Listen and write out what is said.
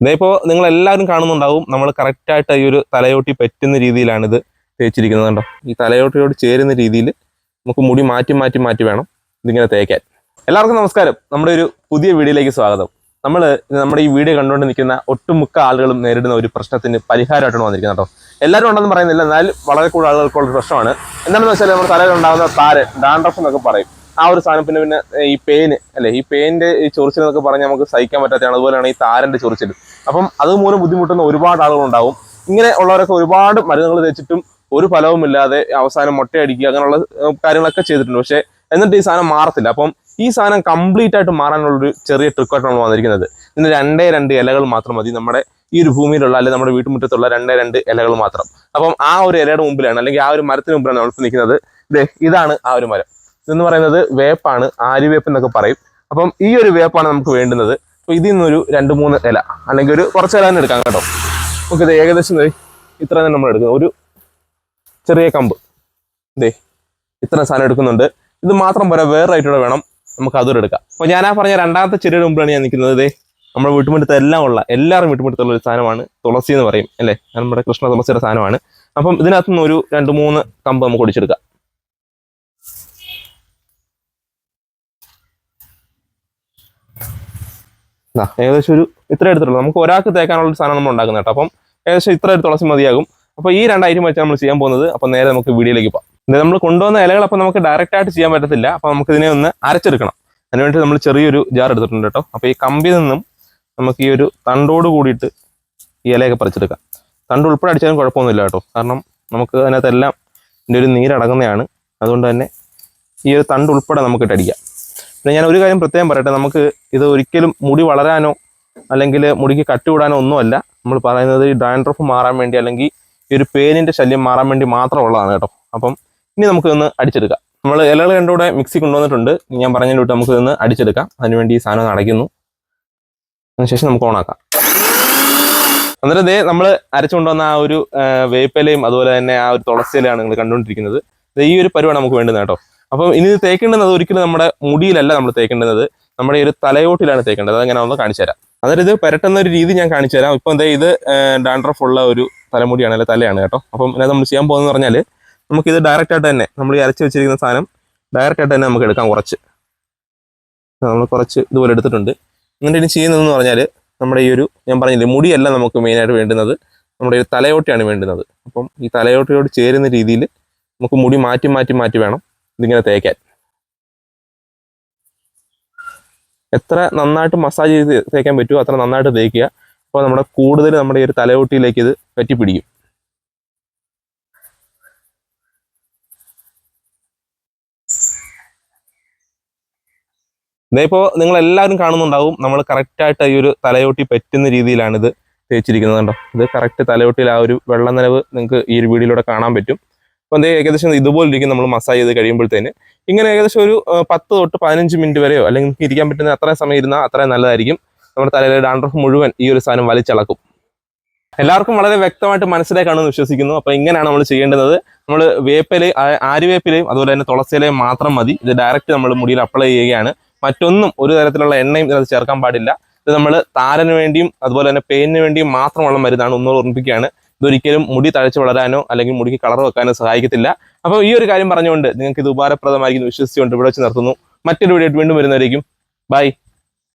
ഇതേപ്പോ നിങ്ങൾ എല്ലാവരും കാണുന്നുണ്ടാവും നമ്മൾ കറക്റ്റായിട്ട് ഈ ഒരു തലയോട്ടി പറ്റുന്ന രീതിയിലാണ് ഇത് തേച്ചിരിക്കുന്നത് കണ്ടോ? ഈ തലയോട്ടിയോട് ചേരുന്ന രീതിയിൽ നമുക്ക് മുടി മാറ്റി മാറ്റി മാറ്റി വേണം ഇതിങ്ങനെ തേക്കാൻ. എല്ലാവർക്കും നമസ്കാരം. നമ്മുടെ ഒരു പുതിയ വീഡിയോയിലേക്ക് സ്വാഗതം. നമ്മൾ നമ്മുടെ ഈ വീഡിയോ കണ്ടുകൊണ്ട് നിൽക്കുന്ന ഒട്ടുമുക്ക ആളുകളും നേരിടുന്ന ഒരു പ്രശ്നത്തിന് പരിഹാരമായിട്ടാണ് വന്നിരിക്കുന്നത് കേട്ടോ. എല്ലാവരും ഉണ്ടെന്ന് പറയുന്നില്ല എന്നാൽ വളരെ കൂടുതൽ ആളുകൾക്കുള്ള പ്രശ്നമാണ്. എന്താണെന്ന് വെച്ചാൽ നമ്മുടെ തലയിൽ ഉണ്ടാകുന്ന താര് ഡാൻഡ്രഫ് എന്നൊക്കെ പറയും. ആ ഒരു സാധനം പിന്നെ പിന്നെ ഈ പെയിന് അല്ലെ ഈ പെയിന്റെ ഈ ചൊറിച്ചിൽ എന്നൊക്കെ പറഞ്ഞാൽ നമുക്ക് സഹിക്കാൻ പറ്റാത്തതാണ്. അതുപോലെയാണ് ഈ താരന്റെ ചൊറിച്ചിൽ. അപ്പം അതുമൂലം ബുദ്ധിമുട്ടുന്ന ഒരുപാട് ആളുകളുണ്ടാവും. ഇങ്ങനെ ഉള്ളവരൊക്കെ ഒരുപാട് മരുന്നുകൾ തേച്ചിട്ടും ഒരു ഫലവുമില്ലാതെ അവസാനം മുട്ടയടിക്കുക അങ്ങനെയുള്ള കാര്യങ്ങളൊക്കെ ചെയ്തിട്ടുണ്ട്. പക്ഷേ എന്നിട്ട് ഈ സാധനം മാറത്തില്ല. അപ്പം ഈ സാധനം കംപ്ലീറ്റ് ആയിട്ട് മാറാനുള്ളൊരു ചെറിയ ട്രിക്കായിട്ടാണ് വന്നിരിക്കുന്നത്. ഇതിന് രണ്ടേ രണ്ട് ഇലകൾ മാത്രം മതി. നമ്മുടെ ഈ ഒരു ഭൂമിയിലുള്ള അല്ലെങ്കിൽ നമ്മുടെ വീട്ടുമുറ്റത്തുള്ള രണ്ടേ രണ്ട് ഇലകൾ മാത്രം. അപ്പം ആ ഒരു ഇലയുടെ മുമ്പിലാണ് അല്ലെങ്കിൽ ആ ഒരു മരത്തിന് മുമ്പിലാണ് നമ്മൾ നിൽക്കുന്നത്. ഇതാണ് ആ ഒരു മരം. ഇതെന്ന് പറയുന്നത് വേപ്പാണ് ആര്യവേപ്പ് എന്നൊക്കെ പറയും. അപ്പം ഈ ഒരു വേപ്പാണ് നമുക്ക് വേണ്ടുന്നത്. അപ്പൊ ഇതിൽ നിന്നൊരു രണ്ട് മൂന്ന് ഇല അല്ലെങ്കിൽ ഒരു കുറച്ച് ഇല തന്നെ എടുക്കാം കേട്ടോ. നമുക്കിത് ഏകദേശം ഇത്ര തന്നെ നമ്മൾ എടുക്കുന്നത് ഒരു ചെറിയ കമ്പ്. ദേ ഇത്ര സാധനം എടുക്കുന്നുണ്ട്. ഇത് മാത്രം പോരാ വേറെ ആയിട്ടൂടെ വേണം. നമുക്ക് അതൊരു എടുക്കാം. അപ്പോൾ ഞാൻ ആ പറഞ്ഞ രണ്ടാമത്തെ ചെടിയുടെ മുമ്പിലാണ് ഞാൻ നിൽക്കുന്നത്. ദേ നമ്മുടെ വീട്ടുമുറ്റത്ത് എല്ലാം ഉള്ള എല്ലാവരും വീട്ടുമുറ്റത്തുള്ള ഒരു സാധനമാണ് തുളസി എന്ന് പറയും അല്ലേ? നമ്മുടെ കൃഷ്ണ തുളസിയുടെ സാധനമാണ്. അപ്പം ഇതിനകത്തുനിന്ന് ഒരു രണ്ട് മൂന്ന് കമ്പ് നമുക്ക് ഒടിച്ചെടുക്കാം. ഏകദേശം ഒരു ഇത്ര എടുത്തിട്ടുള്ളൂ. നമുക്ക് ഒരാൾക്ക് തേക്കാനുള്ള സാധനം നമ്മൾ ഉണ്ടാക്കുന്നത് കേട്ടോ. അപ്പം ഏകദേശം ഇത്ര തുളസി മതിയാകും. അപ്പോൾ ഈ രണ്ട് ഐറ്റം നമ്മൾ ചെയ്യാൻ പോകുന്നത്. അപ്പോൾ നേരെ നമുക്ക് വീഡിയോയിലേക്ക് പോകാം. ഇത് നമ്മൾ കൊണ്ടുവന്ന ഇലകൾ അപ്പോൾ നമുക്ക് ഡയറക്റ്റ് ആയിട്ട് ചെയ്യാൻ പറ്റത്തില്ല. അപ്പോൾ നമുക്ക് ഇതിനെ ഒന്ന് അരച്ചെടുക്കണം. അതിനുവേണ്ടി നമ്മൾ ചെറിയൊരു ജാർ എടുത്തിട്ടുണ്ട് കേട്ടോ. അപ്പോൾ ഈ കമ്പി നിന്നും നമുക്ക് ഈ ഒരു തണ്ടോട് കൂടിയിട്ട് ഈ ഇലയൊക്കെ പറിച്ചെടുക്കാം. തണ്ട് ഉൾപ്പെടെ അടിച്ചാലും കുഴപ്പമൊന്നുമില്ല കേട്ടോ. കാരണം നമുക്ക് അതിനകത്തെല്ലാം ഇതിന്റെ ഒരു നീരടങ്ങുന്നതാണ് അതുകൊണ്ട് തന്നെ ഈ ഒരു തണ്ട് ഉൾപ്പെടെ നമുക്ക് ഇട്ടടിക്കാം പിന്നെ ഞാൻ ഒരു കാര്യം പ്രത്യേകം പറയട്ടെ നമുക്ക് ഇത് ഒരിക്കലും മുടി വളരാനോ അല്ലെങ്കിൽ മുടിക്ക് കട്ടി വിടാനോ ഒന്നുമല്ല. നമ്മൾ പറയുന്നത് ഈ ഡാൻഡ്രഫ് മാറാൻ വേണ്ടി അല്ലെങ്കിൽ ഈ ഒരു പേനിന്റെ ശല്യം മാറാൻ വേണ്ടി മാത്രമുള്ളതാണ് കേട്ടോ. അപ്പം ഇനി നമുക്ക് അടിച്ചെടുക്കാം. നമ്മൾ ഇലകൾ രണ്ടുകൂടെ മിക്സി കൊണ്ടുവന്നിട്ടുണ്ട്. ഞാൻ പറഞ്ഞതിന് വിട്ട് നമുക്ക് ഇന്ന് അടിച്ചെടുക്കാം അതിനുവേണ്ടി ഈ സാധനം അടയ്ക്കുന്നു അതിനുശേഷം നമുക്ക് ഓണാക്കാം. അന്നേരം ഇതേ നമ്മൾ അരച്ചു കൊണ്ടുവന്ന ആ ഒരു വേപ്പിലയും അതുപോലെ തന്നെ ആ ഒരു തുളസിയിലയാണ് നിങ്ങൾ കണ്ടുകൊണ്ടിരിക്കുന്നത്. ഈ ഒരു പരുവാണ് നമുക്ക് വേണ്ടുന്നത് കേട്ടോ. അപ്പം ഇനി ഇത് തേക്കേണ്ടുന്നത് ഒരിക്കലും നമ്മുടെ മുടിയിലല്ല നമ്മൾ തേക്കേണ്ടത്. നമ്മുടെ ഒരു തലയോട്ടിലാണ് തേക്കേണ്ടത്. അതങ്ങനെ ഒന്ന് കാണിച്ചു തരാം. അതായത് ഇത് പെരട്ടുന്ന ഒരു രീതി ഞാൻ കാണിച്ചു തരാം. ഇപ്പം എന്താ ഇത് ഡാൻഡ്രഫ് ഉള്ള ഒരു തലമുടിയാണ് അല്ലെ തലയാണ് കേട്ടോ. അപ്പം ഇതിനകത്ത് നമ്മൾ ചെയ്യാൻ പോകുന്നത് പറഞ്ഞാൽ നമുക്കിത് ഡയറക്റ്റ് ആയിട്ട് തന്നെ നമ്മൾ ഈ അരച്ച് വെച്ചിരിക്കുന്ന സാധനം ഡയറക്റ്റ് ആയിട്ട് തന്നെ നമുക്ക് എടുക്കാം കുറച്ച്. നമ്മൾ കുറച്ച് ഇതുപോലെ എടുത്തിട്ടുണ്ട്. എന്നിട്ട് ഇനി ചെയ്യുന്നതെന്ന് പറഞ്ഞാൽ നമ്മുടെ ഈ ഒരു ഞാൻ പറഞ്ഞില്ലേ മുടിയല്ല നമുക്ക് മെയിനായിട്ട് വേണ്ടുന്നത്. നമ്മുടെ ഒരു തലയോട്ടിയാണ് വേണ്ടുന്നത്. അപ്പം ഈ തലയോട്ടിയോട് ചേരുന്ന രീതിയിൽ നമുക്ക് മുടി മാറ്റി മാറ്റി മാറ്റി വേണം. ഇതിങ്ങനെ തേക്കാൻ. എത്ര നന്നായിട്ട് മസാജ് ചെയ്ത് തേക്കാൻ പറ്റുമോ അത്ര നന്നായിട്ട് തേക്കുക. അപ്പോൾ നമ്മുടെ കൂടുതൽ നമ്മുടെ ഈ ഒരു തലയോട്ടിയിലേക്ക് ഇത് പറ്റി പിടിക്കും ഇതേപ്പോ നിങ്ങൾ എല്ലാവരും കാണുന്നുണ്ടാവും നമ്മൾ കറക്റ്റായിട്ട് ഈ ഒരു തലയോട്ടി പറ്റുന്ന രീതിയിലാണ് ഇത് തേച്ചിരിക്കുന്നത് കണ്ടോ? ഇത് കറക്റ്റ് തലയോട്ടിയിൽ ആ ഒരു വെള്ള നനവ് നിങ്ങൾക്ക് ഈ ഒരു വീഡിയോയിലൂടെ കാണാൻ പറ്റും. അപ്പോൾ അത് ഏകദേശം ഇതുപോലെ ഇരിക്കും നമ്മൾ മസാജ് ചെയ്ത് കഴിയുമ്പോഴത്തേന്. ഇങ്ങനെ ഏകദേശം ഒരു പത്ത് തൊട്ട് പതിനഞ്ച് മിനിറ്റ് വരെയോ അല്ലെങ്കിൽ നിങ്ങൾക്ക് ഇരിക്കാൻ പറ്റുന്ന അത്രയും സമയം ഇരുന്നാൽ അത്രയും നല്ലതായിരിക്കും. നമ്മുടെ തലയിലെ ഡാൻഡ്രഫ് മുഴുവൻ ഈ ഒരു സാധനം വലിച്ചിളക്കും. എല്ലാവർക്കും വളരെ വ്യക്തമായിട്ട് മനസ്സിലായി കാണുമെന്ന് വിശ്വസിക്കുന്നു. അപ്പോൾ ഇങ്ങനെയാണ് നമ്മൾ ചെയ്യേണ്ടത് നമ്മൾ വേപ്പിലയും ആ- ആര്യവേപ്പിലയും അതുപോലെ തന്നെ തുളസിയിലയും മാത്രം മതി. ഇത് ഡയറക്റ്റ് നമ്മൾ മുടിയിൽ അപ്ലൈ ചെയ്യുകയാണ്. മറ്റൊന്നും ഒരു തരത്തിലുള്ള എണ്ണയും ഇതിനകത്ത് ചേർക്കാൻ പാടില്ല. ഇത് നമ്മൾ താരന് വേണ്ടിയും അതുപോലെ തന്നെ പെയിനിന് വേണ്ടിയും മാത്രമുള്ള മരുന്നാണ് ഒന്നുകൂടെ ഓർമ്മിപ്പിക്കുകയാണ് ഇതൊരിക്കലും മുടി തഴച്ച് വളരാനോ അല്ലെങ്കിൽ മുടിക്ക് കളർ വെക്കാനോ സഹായിക്കത്തില്ല. അപ്പോൾ ഈ ഒരു കാര്യം പറഞ്ഞുകൊണ്ട് നിങ്ങൾക്ക് ഇത് ഉപകാരപ്രദമായിരിക്കും വിശ്വസിച്ചുകൊണ്ട് ഇവിടെ വെച്ച് നിർത്തുന്നു. മറ്റൊരു വീഡിയോ വീണ്ടും വരുന്നവരേക്കും. ബൈ.